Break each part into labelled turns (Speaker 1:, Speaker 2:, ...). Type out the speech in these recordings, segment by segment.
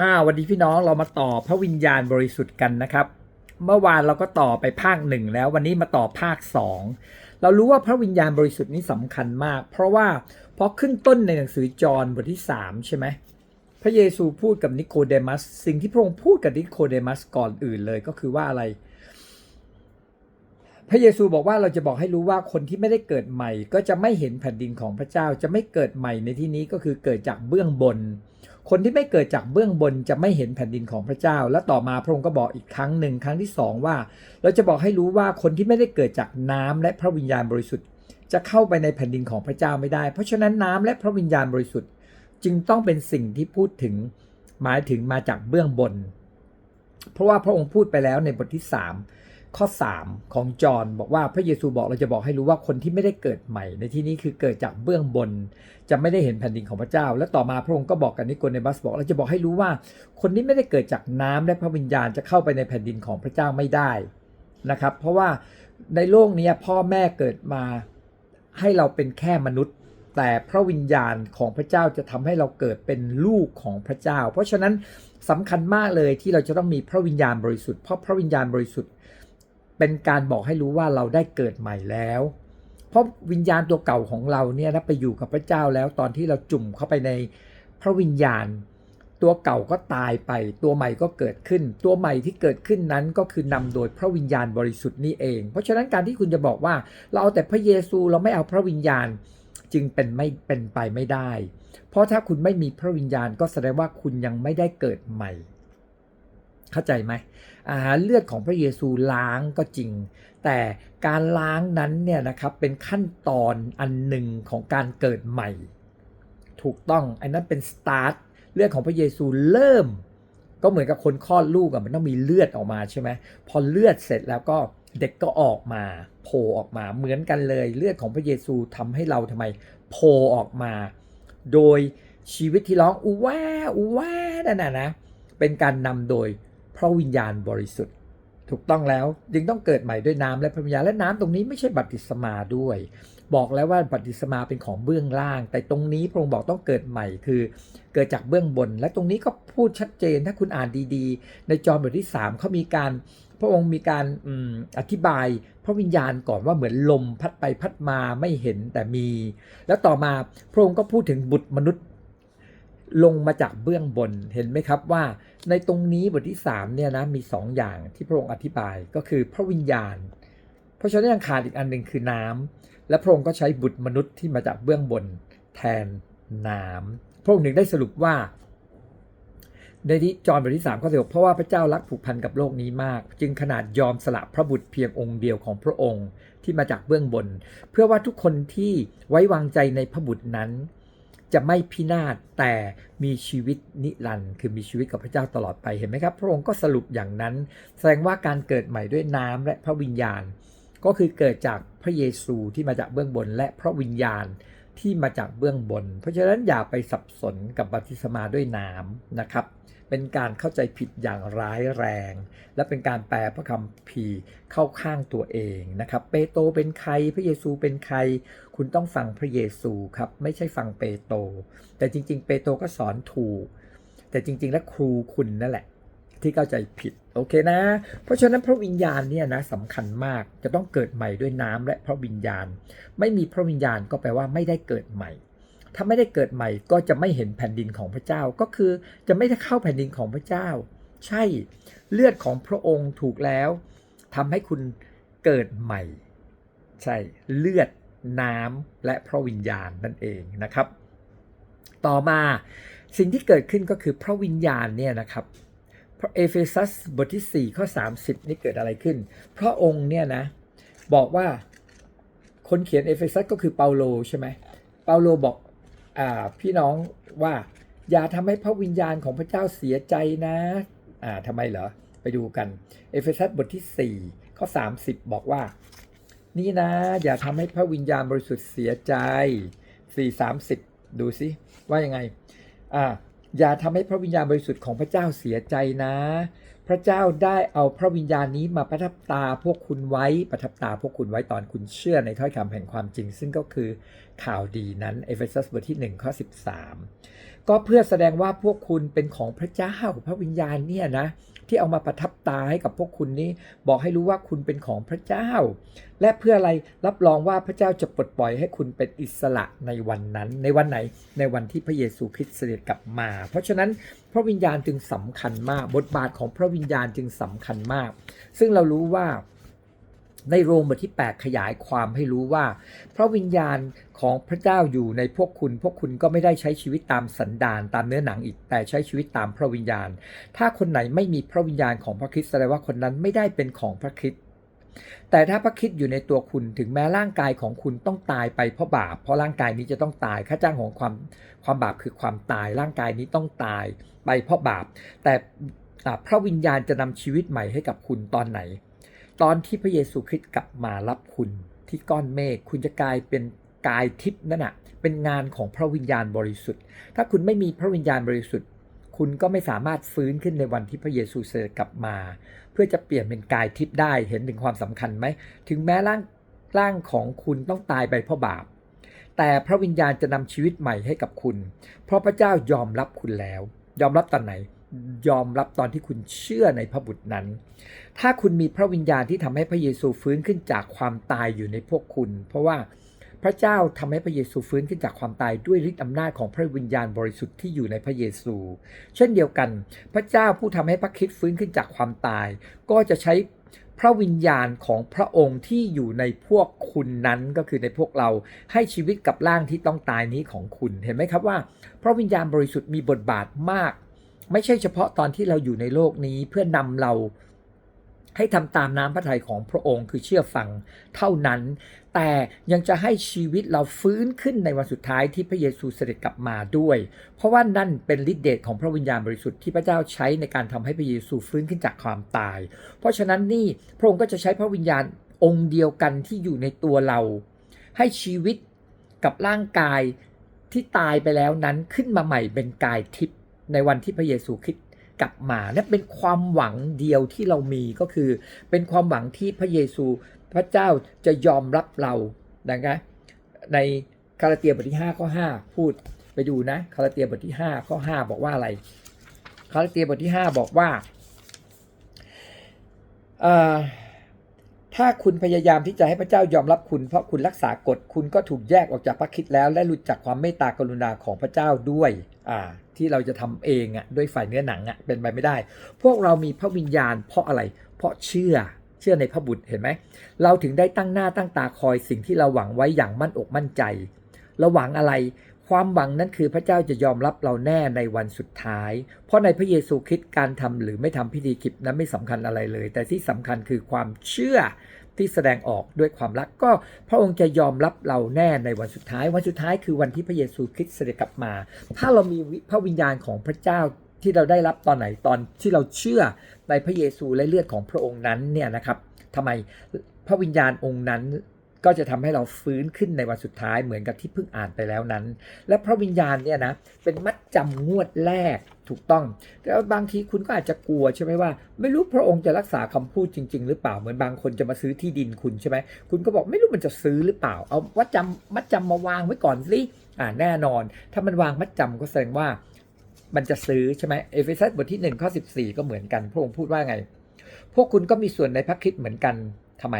Speaker 1: อ่าวันนี้พี่น้องเรามาต่อพระวิญญาณบริสุทธิ์กันนะครับ เมื่อวานเราก็ต่อไปภาคหนึ่งแล้ว วันนี้มาต่อภาคสองเรารู้ว่าพระวิญญาณบริสุทธิ์นี้สำคัญมาก เพราะว่าพอขึ้นต้นในหนังสือจอห์นบทที่สามใช่ไหมพระเยซูพูดกับนิโคเดมัส สิ่งที่พระองค์พูดกับนิโคเดมัสก่อนอื่นเลยก็คือว่าอะไร พระเยซูบอกว่าเราจะบอกให้รู้ว่าคนที่ไม่ได้เกิดใหม่ ก็จะไม่เห็นแผ่นดินของพระเจ้าจะไม่เกิดใหม่ในที่นี้ก็คือเกิดจากเบื้องบน คนที่ไม่เกิดจากเบื้องบนจะไม่เห็นแผ่นดินของพระเจ้า และต่อมาพระองค์ก็บอกอีกครั้งหนึ่งครั้งที่สองว่า เราจะบอกให้รู้ว่าคนที่ไม่ได้เกิดจากน้ำและพระวิญญาณบริสุทธิ์ จะเข้าไปในแผ่นดินของพระเจ้าไม่ได้ เพราะฉะนั้นน้ำและพระวิญญาณบริสุทธิ์ จึงต้องเป็นสิ่งที่พูดถึงหมายถึงมาจากเบื้องบน เพราะว่าพระองค์พูดไปแล้วในบทที่ 3 ข้อ 3 ของจอห์นบอกว่าพระเยซูบอกเราจะบอกให้รู้ว่าคนที่ไม่ได้เกิดใหม่ ในที่นี้คือเกิดจากเบื้องบน จะไม่ได้เห็นแผ่นดินของพระเจ้า และต่อมาพระองค์ก็บอกกับนิโคเดมัสบอกเราจะบอกให้รู้ว่า คนที่ไม่ได้เกิดจากน้ำและพระวิญญาณจะเข้าไปในแผ่นดินของพระเจ้าไม่ได้นะครับ เพราะว่าในโลกนี้พ่อแม่เกิดมาให้เราเป็นแค่มนุษย์ แต่พระวิญญาณของพระเจ้าจะทำให้เราเกิดเป็นลูกของพระเจ้า เพราะฉะนั้นสำคัญมากเลยที่เราจะต้องมีพระวิญญาณบริสุทธิ์เพราะพระวิญญาณบริสุทธิ์ เป็นการบอกให้รู้ว่าเราได้เกิดใหม่แล้ว เพราะวิญญาณตัวเก่าของเราเนี่ยนะไปอยู่กับพระเจ้าแล้วตอนที่เราจุ่มเข้าไปในพระวิญญาณ ตัวเก่าก็ตายไป ตัวใหม่ก็เกิดขึ้น ตัวใหม่ที่เกิดขึ้นนั้นก็คือนำโดยพระวิญญาณบริสุทธิ์นี่เอง เพราะฉะนั้นการที่คุณจะบอกว่า เราเอาแต่พระเยซูเราไม่เอาพระวิญญาณจึงเป็นไม่เป็นไปไม่ได้ เพราะถ้าคุณไม่มีพระวิญญาณก็แสดงว่าคุณยังไม่ได้เกิดใหม่ เข้าใจไหมอาหารเลือดของพระเยซูล้างก็จริง แต่การล้างนั้นเนี่ยนะครับเป็นขั้นตอนอันหนึ่งของการเกิดใหม่ ถูกต้องอันนั้นเป็นสตาร์ทเลือดของพระเยซูเริ่ม ก็เหมือนกับคนคลอดลูกอะมันต้องมีเลือดออกมาใช่ไหมพอเลือดเสร็จแล้วก็เด็กก็ออกมาโผล่ออกมาเหมือนกันเลย เลือดของพระเยซูทำให้เราทำไมโผล่ออกมา โดยชีวิตที่ร้องอูว่าอูว่านั่นน่ะนะเป็นการนำโดย พราะวิญญาณบริสุทธิ์ ถูกต้องแล้วจึงต้องเกิดใหม่ด้วยน้ำและพระวิญญาณและน้ำตรงนี้ไม่ใช่บัพติศมาด้วย บอกแล้วว่าบัพติศมาเป็นของเบื้องล่าง แต่ตรงนี้พระองค์บอกต้องเกิดใหม่คือ เกิดจากเบื้องบน และตรงนี้ก็พูดชัดเจนถ้าคุณอ่านดีๆ ในจอห์นบทที่3เขามีการพระองค์มีการอมอธิบายพระวิญญาณก่อนว่าเหมือนลมพัดไปพัดมาไม่เห็นแต่มี แล้วต่อมาพระองค์ก็พูดถึงบุตรมนุษย์ ลงมาจากเบื้องบนเห็นไหมครับว่า ในตรงนี้บทที่3เนี่ยนะมี2ออย่างที่พระองค์อธิบายก็คือพระวิญญาณ เพราะฉะนั้นยังขาดอีกอันหนึ่งคือน้ำและพระองค์ก็ใช้บุตรมนุษย์ที่มาจากเบื้องบนแทนน้ำพระองค์ถึงได้สรุปว่า ในที่จอห์นบทที่3ข้อ16เพราะว่าพระเจ้ารักผูกพันกับโลกนี้มาก จึงขนาดยอมสละพระบุตรเพียงองค์เดียวของพระองค์ที่มาจากเบื้องบน เพื่อว่าทุกคนที่ไว้วางใจในพระบุตรนั้น จะไม่พินาศแต่มีชีวิตนิรันดร์คือมีชีวิตกับพระเจ้าตลอดไปเห็นไหมครับ พระองค์ก็สรุปอย่างนั้น แสดงว่าการเกิดใหม่ด้วยน้ำและพระวิญญาณ ก็คือเกิดจากพระเยซูที่มาจากเบื้องบนและพระวิญญาณที่มาจากเบื้องบน เพราะฉะนั้นอย่าไปสับสนกับบัพติศมาด้วยน้ำนะครับ เป็นการเข้าใจผิดอย่างร้ายแรง และเป็นการแปลพระคำภีเข้าข้างตัวเองนะครับ เปโตรเป็นใครพระเยซูเป็นใคร คุณต้องฟังพระเยซูครับไม่ใช่ฟังเปโตรแต่จริง ๆ เปโตรก็สอนถูก แต่จริง ๆ แล้วครูคุณนั่นแหละ ที่เข้าใจผิดโอเคนะ เพราะฉะนั้นพระวิญญาณเนี่ยนะสำคัญมากจะต้องเกิดใหม่ด้วยน้ำและพระวิญญาณ ไม่มีพระวิญญาณก็แปลว่าไม่ได้เกิดใหม่ ถ้าไม่ได้เกิดใหม่ก็จะไม่เห็นแผ่นดินของพระเจ้าก็คือจะไม่ได้เข้าแผ่นดินของพระเจ้า ใช่เลือดของพระองค์ถูกแล้วทำให้คุณเกิดใหม่ ใช่เลือดน้ำและพระวิญญาณนั่นเองนะครับ ต่อมาสิ่งที่เกิดขึ้นก็คือพระวิญญาณเนี่ยนะครับพระเอเฟซัสบทที่ 4 ข้อ 30 นี่เกิดอะไรขึ้น พระองค์เนี่ยนะบอกว่าคนเขียนเอเฟซัสก็คือเปาโลใช่ไหมเปาโลบอก พี่น้องว่าอย่าทำให้พระวิญญาณของพระเจ้าเสียใจนะอ่าทำไมเหรอ ไปดูกัน เอเฟซัสบทที่ 4 ข้อ 30 บอกว่า นี่นะ อย่าทำให้พระวิญญาณบริสุทธิ์เสียใจ 430 ดูสิว่ายังไงอ่าอย่าทำให้พระวิญญาณบริสุทธิ์ของพระเจ้าเสียใจนะ พระเจ้าได้เอาพระวิญญาณนี้มาประทับตาพวกคุณไว้ประทับตาพวกคุณไว้ตอนคุณเชื่อในถ้อยคำแห่งความจริง ซึ่งก็คือข่าวดีนั้นเอเฟซัสบทที่1ข้อ13 ก็เพื่อแสดงว่าพวกคุณเป็นของพระเจ้าพระวิญญาณเนี่ยนะ ที่เอามาประทับตาให้กับพวกคุณนี้ บอกให้รู้ว่าคุณเป็นของพระเจ้า และเพื่ออะไรรับรองว่าพระเจ้าจะปลดปล่อยให้คุณเป็นอิสระในวันนั้น ในวันไหนในวันที่พระเยซูคริสต์เสด็จกลับมา เพราะฉะนั้นพระวิญญาณจึงสำคัญมาก บทบาทของพระวิญญาณจึงสำคัญมาก ซึ่งเรารู้ว่า ในโรมบทที่ 8 ขยายความให้รู้ว่า พระวิญญาณของพระเจ้าอยู่ในพวกคุณ พวกคุณก็ไม่ได้ใช้ชีวิตตามสันดานตามเนื้อหนังอีก แต่ใช้ชีวิตตามพระวิญญาณ ถ้าคนไหนไม่มีพระวิญญาณของพระคริสต์แสดงว่าคนนั้นไม่ได้เป็นของพระคริสต์แต่ถ้าพระคริสต์อยู่ในตัวคุณถึงแม้ร่างกายของคุณต้องตายไปเพราะบาป เพราะร่างกายนี้จะต้องตายค่าจ้างของความความบาปคือความตาย ร่างกายนี้ต้องตายไปเพราะบาป แต่พระวิญญาณจะนำชีวิตใหม่ให้กับคุณตอนไหน ตอนที่พระเยซูคริสต์กลับมารับคุณที่ก้อนเมฆคุณจะกลายเป็นกายทิพย์นั่นน่ะเป็นงานของพระวิญญาณบริสุทธิ์ ถ้าคุณไม่มีพระวิญญาณบริสุทธิ์ คุณก็ไม่สามารถฟื้นขึ้นในวันที่พระเยซูเสด็จกลับมา เพื่อจะเปลี่ยนเป็นกายทิพย์ได้เห็นถึงความสำคัญไหมถึงแม้ร่างร่างของคุณต้องตายไปเพราะบาป แต่พระวิญญาณจะนำชีวิตใหม่ให้กับคุณ เพราะพระเจ้ายอมรับคุณแล้ว ยอมรับตอนไหน ยอมรับตอนที่คุณเชื่อในพระบุตรนั้น ถ้าคุณมีพระวิญญาณที่ทำให้พระเยซูฟื้นขึ้นจากความตายอยู่ในพวกคุณ เพราะว่าพระเจ้าทำให้พระเยซูฟื้นขึ้นจากความตายด้วยฤทธิ์อำนาจของพระวิญญาณบริสุทธิ์ที่อยู่ในพระเยซู เช่นเดียวกัน พระเจ้าผู้ทำให้พระคริสต์ฟื้นขึ้นจากความตาย ก็จะใช้พระวิญญาณของพระองค์ที่อยู่ในพวกคุณนั้นก็คือในพวกเราให้ชีวิตกับร่างที่ต้องตายนี้ของคุณ เห็นไหมครับว่า พระวิญญาณบริสุทธิ์มีบทบาทมาก ไม่ใช่เฉพาะตอนที่เราอยู่ในโลกนี้เพื่อนำเราให้ทำตามน้ำพระทัยของพระองค์คือเชื่อฟังเท่านั้น แต่ยังจะให้ชีวิตเราฟื้นขึ้นในวันสุดท้ายที่พระเยซูเสด็จกลับมาด้วย เพราะว่านั่นเป็นฤทธิเดชของพระวิญญาณบริสุทธิ์ที่พระเจ้าใช้ในการทำให้พระเยซูฟื้นขึ้นจากความตาย เพราะฉะนั้นนี่พระองค์ก็จะใช้พระวิญญาณองค์เดียวกันที่อยู่ในตัวเรา ให้ชีวิตกับร่างกายที่ตายไปแล้วนั้นขึ้นมาใหม่เป็นกายทิพย์ ในวันที่พระเยซูคริสต์กลับมานั่นเป็นความหวังเดียวที่เรามีก็คือ เป็นความหวังที่พระเยซูพระเจ้าจะยอมรับเรานะคะในคาราเตียบทที่5ข้อ5พูดไปดูนะคาราเตียบทที่5ข้อ5บอกว่าอะไรคาราเตียบทที่ 5 บอกว่าเอ่อ ถ้าคุณพยายามที่จะให้พระเจ้ายอมรับคุณเพราะคุณรักษากฎคุณก็ถูกแยกออกจากพระคิดแล้ว และหลุดจากความเมตตากรุณาของพระเจ้าด้วยอ่าที่เราจะทำเองอะด้วยฝ่ายเนื้อหนังอะเป็นไปไม่ได้ พวกเรามีพระวิญญาณเพราะอะไร เพราะเชื่อเชื่อในพระบุตรเห็นไหมเราถึงได้ตั้งหน้าตั้งตาคอยสิ่งที่เราหวังไว้อย่างมั่นอกมั่นใจเราหวังอะไร ความหวังนั้นคือพระเจ้าจะยอมรับเราแน่ในวันสุดท้าย เพราะในพระเยซูคริสต์การทำหรือไม่ทำพิธีกิจนั้นไม่สำคัญอะไรเลย แต่ที่สำคัญคือความเชื่อที่แสดงออกด้วยความรักก็พระองค์จะยอมรับเราแน่ในวันสุดท้าย วันสุดท้ายคือวันที่พระเยซูคริสต์เสด็จกลับมา ถ้าเรามีพระวิญญาณของพระเจ้าที่เราได้รับตอนไหนตอนที่เราเชื่อในพระเยซูและเลือดของพระองค์นั้นเนี่ยนะครับทำไมพระวิญญาณองค์นั้น ก็จะทำให้เราฟื้นขึ้นในวันสุดท้ายเหมือนกับที่เพิ่งอ่านไปแล้วนั้น และพระวิญญาณเนี่ยนะเป็นมัดจำงวดแรกถูกต้องแล้วบางทีคุณก็อาจจะกลัวใช่ไหมว่า ไม่รู้พระองค์จะรักษาคำพูดจริง ๆ หรือเปล่าเหมือนบางคนจะมาซื้อที่ดินคุณใช่ไหมคุณก็บอกไม่รู้มันจะซื้อหรือเปล่า เอาวัดจำมัดจำมาวางไว้ก่อนสิอ่าแน่นอน ถ้ามันวางมัดจำก็แสดงว่ามันจะซื้อใช่ไหมเอเฟซัสบทที่1ข้อ14 ก็เหมือนกัน พระองค์พูดว่าไง พวกคุณก็มีส่วนในพระคริสต์เหมือนกัน ทำไม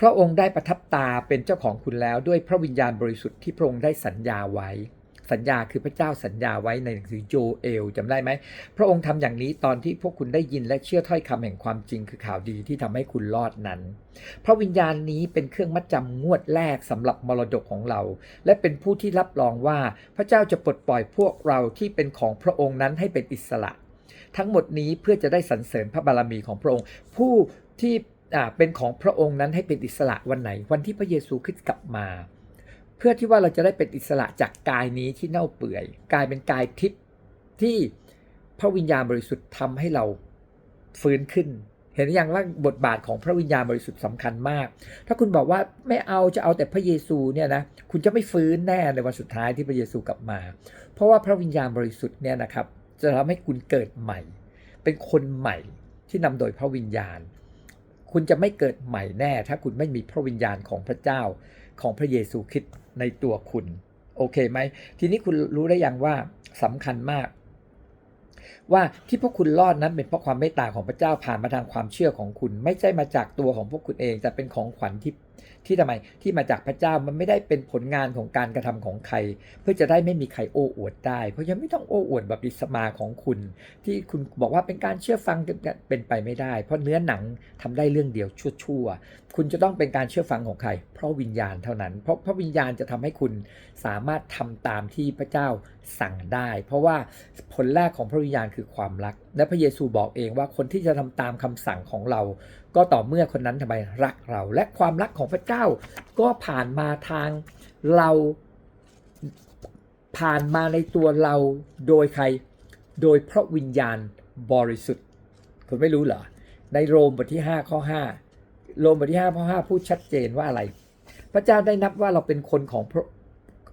Speaker 1: พระองค์ได้ประทับตาเป็นเจ้าของคุณแล้วด้วยพระวิญญาณบริสุทธิ์ที่พระองค์ได้สัญญาไว้ สัญญาคือพระเจ้าสัญญาไว้ในหนังสือโยเอลจำได้ไหม พระองค์ทำอย่างนี้ตอนที่พวกคุณได้ยินและเชื่อถ้อยคำแห่งความจริงคือข่าวดีที่ทำให้คุณรอดนั้น พระวิญญาณนี้เป็นเครื่องมัดจำงวดแรกสำหรับมรดกของเรา และเป็นผู้ที่รับรองว่าพระเจ้าจะปลดปล่อยพวกเราที่เป็นของพระองค์นั้นให้เป็นอิสระ ทั้งหมดนี้เพื่อจะได้สรรเสริญพระบารมีของพระองค์ ผู้ที่ เป็นของพระองค์นั้นให้เป็นอิสระวันไหน วันที่พระเยซูคริสต์กลับมา เพื่อที่ว่าเราจะได้เป็นอิสระจากกายนี้ที่เน่าเปื่อย กลายเป็นกายทิพย์ที่พระวิญญาณบริสุทธิ์ทำให้เราฟื้นขึ้น เห็นอยังว่าบทบาทของพระวิญญาณบริสุทธิ์สำคัญมาก ถ้าคุณบอกว่าไม่เอาจะเอาแต่พระเยซูเนี่ยนะคุณจะไม่ฟื้นแน่ในวันสุดท้ายที่พระเยซูกลับมา เพราะว่าพระวิญญาณบริสุทธิ์เนี่ยนะครับจะทำให้คุณเกิดใหม่ เป็นคนใหม่ที่นำโดยพระวิญญาณ คุณจะไม่เกิดใหม่แน่ ถ้าคุณไม่มีพระวิญญาณของพระเจ้าของพระเยซูคริสต์ในตัวคุณ โอเคไหม ทีนี้คุณรู้ได้ยังว่าสำคัญมาก ว่าที่พวกคุณรอดนั้นเป็นเพราะความเมตตาของพระเจ้าผ่านมาทางความเชื่อของคุณ ไม่ใช่มาจากตัวของพวกคุณเองแต่เป็นของขวัญที่ ที่ทำไมที่มาจากพระเจ้ามันไม่ได้เป็นผลงานของการกระทำของใคร เพื่อจะได้ไม่มีใครโอ้อวดได้ เพราะยังไม่ต้องโอ้อวดแบบดิสมาของคุณ ที่คุณบอกว่าเป็นการเชื่อฟังเป็นไปไม่ได้ เพราะเนื้อหนังทำได้เรื่องเดียวชั่วๆคุณจะต้องเป็นการเชื่อฟังของใคร เพราะวิญญาณเท่านั้น เพราะพระวิญญาณจะทำให้คุณสามารถทำตามที่พระเจ้าสั่งได้ เพราะว่าผลแรกของพระวิญญาณคือความรัก และพระเยซูบอกเองว่าคนที่จะทำตามคำสั่งของเรา ก็ต่อเมื่อคนนั้นทำไมรักเรา และความรักของพระเจ้า ก็ผ่านมาทางเราผ่านมาในตัวเราโดยใคร โดยพระวิญญาณบริสุทธิ์ คุณไม่รู้เหรอ ในโรมบทที่ 5 ข้อ 5 โรมบทที่5ข้อ5พูดชัดเจนว่าอะไร พระเจ้าได้นับว่าเราเป็นคนของพระ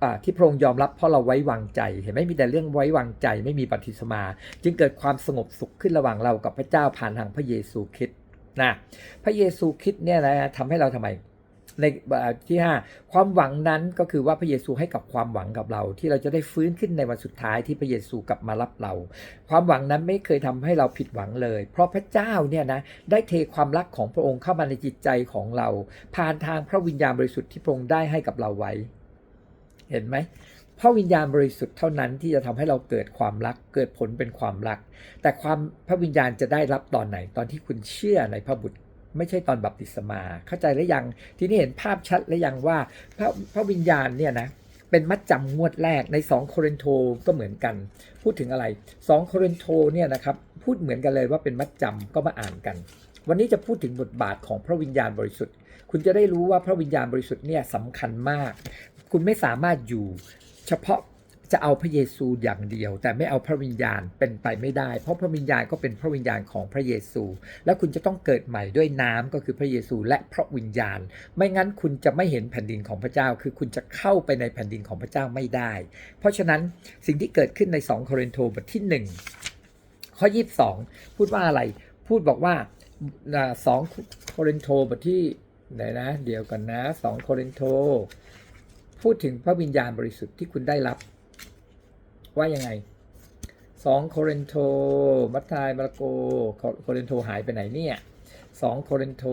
Speaker 1: อ่าที่พระองค์ยอมรับเพราะเราไว้วางใจ เห็นไหมมีแต่เรื่องไว้วางใจไม่มีปฏิสมา จึงเกิดความสงบสุขขึ้นระหว่างเรากับพระเจ้าผ่านทางพระเยซูคริสต์ นะพระเยซูคริสต์เนี่ยนะทำให้เราทำไมในที่5ความหวังนั้นก็คือว่าพระเยซูให้กับความหวังกับเรา ที่เราจะได้ฟื้นขึ้นในวันสุดท้ายที่พระเยซูกลับมารับเรา ความหวังนั้นไม่เคยทำให้เราผิดหวังเลย เพราะพระเจ้าเนี่ยนะได้เทความรักของพระองค์เข้ามาในจิตใจของเรา ผ่านทางพระวิญญาณบริสุทธิ์ที่พระองค์ได้ให้กับเราไว้ เห็นไหม พระวิญญาณบริสุทธิ์เท่านั้นที่จะทำให้เราเกิดความรักเกิดผลเป็นความรัก แต่ความพระวิญญาณจะได้รับตอนไหนตอนที่คุณเชื่อในพระบุตร ไม่ใช่ตอนบัพติศมา เข้าใจหรือยังทีนี้เห็นภาพชัดหรือยังว่าพระพระวิญญาณเนี่ยนะเป็นมัดจำงวดแรกใน 2 โครินโตก็เหมือนกัน พูดถึงอะไร 2 โครินโตเนี่ยนะครับพูดเหมือนกันเลยว่าเป็นมัดจำก็มาอ่านกัน วันนี้จะพูดถึงบทบาทของพระวิญญาณบริสุทธิ์ คุณจะได้รู้ว่าพระวิญญาณบริสุทธิ์เนี่ยสำคัญมาก คุณไม่สามารถอยู่ เฉพาะจะเอาพระเยซูอย่างเดียว แต่ไม่เอาพระวิญญาณเป็นไปไม่ได้ เพราะพระวิญญาณก็เป็นพระวิญญาณของพระเยซู และคุณจะต้องเกิดใหม่ด้วยน้ำก็คือพระเยซูและพระวิญญาณ ไม่งั้นคุณจะไม่เห็นแผ่นดินของพระเจ้า คือคุณจะเข้าไปในแผ่นดินของพระเจ้าไม่ได้ เพราะฉะนั้นสิ่งที่เกิดขึ้นใน 2 โครินธ์บทที่ 1 ข้อ 22 พูดว่าอะไร พูดบอกว่าสองโครินธ์บทที่ไหนนะ เดี๋ยวกันนะ 2 โครินธ์ พูดถึงพระวิญญาณบริสุทธิ์ที่คุณได้รับ ว่ายังไง2โครินโตมัทธิยมาระโกโครินโตหายไปไหนเนี่ย2โครินโต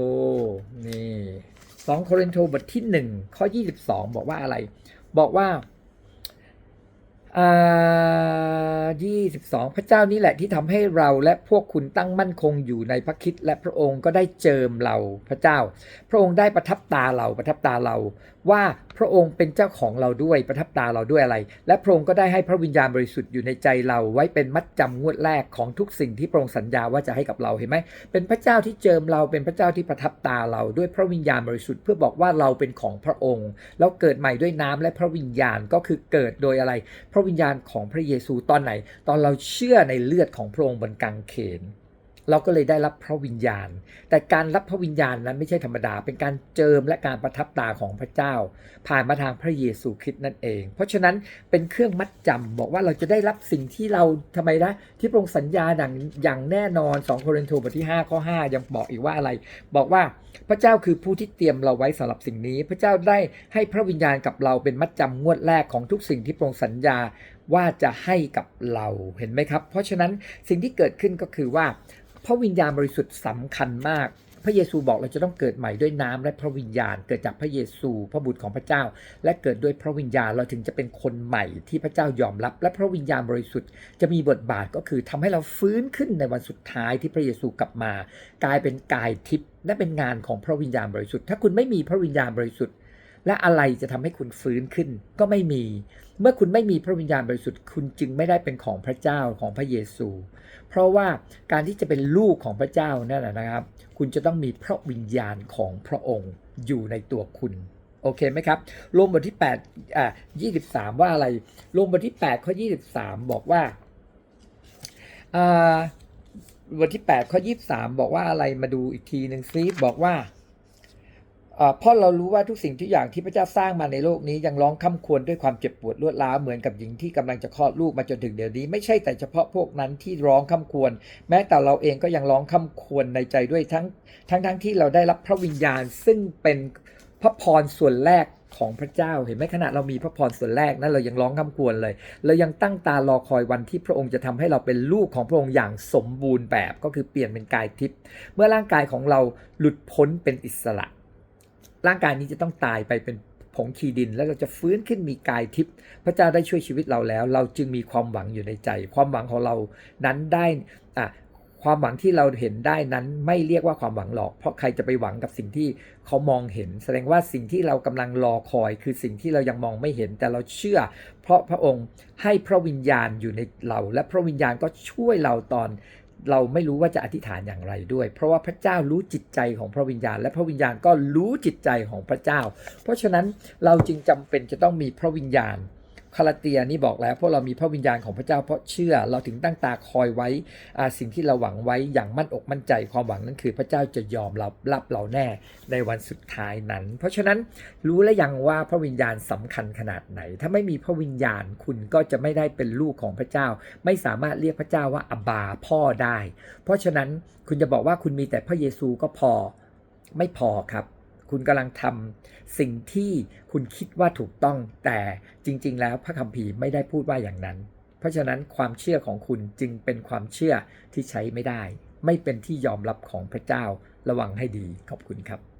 Speaker 1: นี่2โครินโตบทที่1ข้อ22บอกว่าอะไร บอกว่าอ่า22พระเจ้านี่แหละที่ทำให้เราและพวกคุณตั้งมั่นคงอยู่ในพระคิดและพระองค์ก็ได้เจิมเราพระเจ้า พระองค์ได้ประทับตาเราประทับตาเรา ว่าพระองค์เป็นเจ้าของเราด้วยประทับตาเราด้วยอะไร และพระองค์ก็ได้ให้พระวิญญาณบริสุทธิ์อยู่ในใจเราไว้เป็นมัดจำงวดแรกของทุกสิ่งที่พระองค์สัญญาว่าจะให้กับเราเห็นไหมเป็นพระเจ้าที่เจิมเราเป็นพระเจ้าที่ประทับตาเราด้วยพระวิญญาณบริสุทธิ์เพื่อบอกว่าเราเป็นของพระองค์แล้วเกิดใหม่ด้วยน้ำและพระวิญญาณก็คือเกิดโดยอะไร พระวิญญาณของพระเยซูตอนไหน ตอนเราเชื่อในเลือดของพระองค์บนกางเขน เราก็เลยได้รับพระวิญญาณ แต่การรับพระวิญญาณนั้นไม่ใช่ธรรมดา เป็นการเจิมและการประทับตาของพระเจ้า ผ่านมาทางพระเยซูคริสต์นั่นเอง เพราะฉะนั้นเป็นเครื่องมัดจำบอกว่าเราจะได้รับสิ่งที่เราทำไมนะที่พระองค์สัญญาดังอย่างแน่นอน 2 โครินธ์บทที่5ข้อ5ยังบอกอีกว่าอะไร บอกว่าพระเจ้าคือผู้ที่เตรียมเราไว้สำหรับสิ่งนี้ พระเจ้าได้ให้พระวิญญาณกับเราเป็นมัดจำงวดแรกของทุกสิ่งที่พระองค์สัญญาว่าจะให้กับเราเห็นไหมครับ เพราะฉะนั้นสิ่งที่เกิดขึ้นก็คือว่า พระวิญญาณบริสุทธิ์สำคัญมาก พระเยซูบอกเราจะต้องเกิดใหม่ด้วยน้ำและพระวิญญาณ เกิดจากพระเยซู พระบุตรของพระเจ้า และเกิดด้วยพระวิญญาณเราถึงจะเป็นคนใหม่ที่พระเจ้ายอมรับ และพระวิญญาณบริสุทธิ์จะมีบทบาทก็คือทำให้เราฟื้นขึ้นในวันสุดท้ายที่พระเยซูกลับมา กลายเป็นกายทิพย์และเป็นงานของพระวิญญาณบริสุทธิ์ ถ้าคุณไม่มีพระวิญญาณบริสุทธิ์ และอะไรจะทำให้คุณฟื้นขึ้นก็ไม่มี เมื่อคุณไม่มีพระวิญญาณบริสุทธิ์คุณจึงไม่ได้เป็นของพระเจ้าของพระเยซู เพราะว่าการที่จะเป็นลูกของพระเจ้านั่นแหละนะครับ คุณจะต้องมีพระวิญญาณของพระองค์อยู่ในตัวคุณโอเคไหมครับลงบทที่8อ่า23 ว่าอะไรลงบทที่8ข้อ23 บอกว่าอ่าบทที่8ข้อ23 บอกว่าอะไรมาดูอีกทีหนึ่งซิบอกว่า เพราะเรารู้ว่าทุกสิ่งทุกอย่างที่พระเจ้าสร้างมาในโลกนี้ยังร้องคำควรด้วยความเจ็บปวดรวดร้าวเหมือนกับหญิงที่กำลังจะคลอดลูกมาจนถึงเดี๋ยวนี้ ไม่ใช่แต่เฉพาะพวกนั้นที่ร้องคำควร แม้แต่เราเองก็ยังร้องคำควรในใจด้วยทั้งทั้งทั้งที่เราได้รับพระวิญญาณซึ่งเป็นพระพรส่วนแรกของพระเจ้าเห็นไหมขณะเรามีพระพรส่วนแรกนั้นเรายังร้องคำควรเลยเรายังตั้งตารอคอยวันที่พระองค์จะทำให้เราเป็นลูกของพระองค์อย่างสมบูรณ์แบบก็คือเปลี่ยนเป็นกายทิพย์เมื่อร่างกายของเราหลุดพ้นเป็นอิสระ ร่างกายนี้จะต้องตายไปเป็นผงขีดิน แล้วเราจะฟื้นขึ้นมีกายทิพย์พระเจ้าได้ช่วยชีวิตเราแล้ว เราจึงมีความหวังอยู่ในใจ ความหวังของเรานั้นได้อะความหวังที่เราเห็นได้นั้นไม่เรียกว่าความหวังหรอก เพราะใครจะไปหวังกับสิ่งที่เขามองเห็น แสดงว่าสิ่งที่เรากำลังรอคอย คือสิ่งที่เรายังมองไม่เห็น แต่เราเชื่อ เพราะพระองค์ให้พระวิญญาณอยู่ในเรา และพระวิญญาณก็ช่วยเราตอน เราไม่รู้ว่าจะอธิษฐานอย่างไรด้วย เพราะว่าพระเจ้ารู้จิตใจของพระวิญญาณ และพระวิญญาณก็รู้จิตใจของพระเจ้า เพราะฉะนั้นเราจึงจำเป็นจะต้องมีพระวิญญาณ คาราเตียนี่บอกแล้วเพราะเรามีพระวิญญาณของพระเจ้าเพราะเชื่อ เราถึงตั้งตาคอยไว้สิ่งที่เราหวังไว้อย่างมั่นอกมั่นใจความหวังนั้นคือพระเจ้าจะยอมรับรับเราแน่ในวันสุดท้ายนั้น เพราะฉะนั้นรู้แล้วยังว่าพระวิญญาณสำคัญขนาดไหน ถ้าไม่มีพระวิญญาณคุณก็จะไม่ได้เป็นลูกของพระเจ้า ไม่สามารถเรียกพระเจ้าว่าอบาพ่อได้ เพราะฉะนั้นคุณจะบอกว่าคุณมีแต่พระเยซูก็พอไม่พอครับ คุณกำลังทำสิ่งที่คุณคิดว่าถูกต้อง แต่จริง ๆ แล้วพระคัมภีร์ไม่ได้พูดว่าอย่างนั้น เพราะฉะนั้นความเชื่อของคุณจึงเป็นความเชื่อที่ใช้ไม่ได้ ไม่เป็นที่ยอมรับของพระเจ้าระวังให้ดีขอบคุณครับ